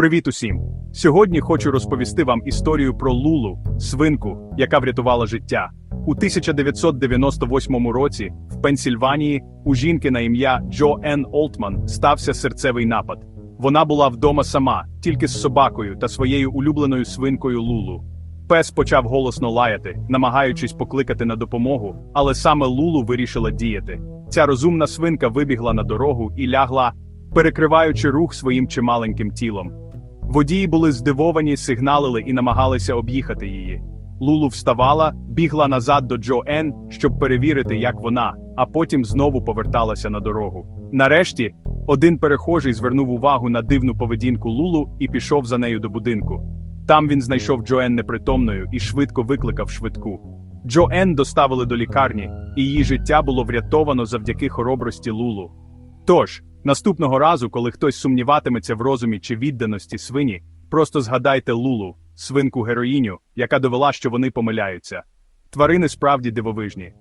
Привіт усім! Сьогодні хочу розповісти вам історію про Лулу, свинку, яка врятувала життя. У 1998 році в Пенсільванії у жінки на ім'я Джо Ен Олтман стався серцевий напад. Вона була вдома сама, тільки з собакою та своєю улюбленою свинкою Лулу. Пес почав голосно лаяти, намагаючись покликати на допомогу, але саме Лулу вирішила діяти. Ця розумна свинка вибігла на дорогу і лягла, перекриваючи рух своїм чималеньким тілом. Водії були здивовані, сигналили і намагалися об'їхати її. Лулу вставала, бігла назад до Джо Ен, щоб перевірити, як вона, а потім знову поверталася на дорогу. Нарешті, один перехожий звернув увагу на дивну поведінку Лулу і пішов за нею до будинку. Там він знайшов Джоен непритомною і швидко викликав швидку. Джоен доставили до лікарні, і її життя було врятовано завдяки хоробрості Лулу. Тож, наступного разу, коли хтось сумніватиметься в розумі чи відданості свині, просто згадайте Лулу, свинку героїню, яка довела, що вони помиляються. Тварини справді дивовижні.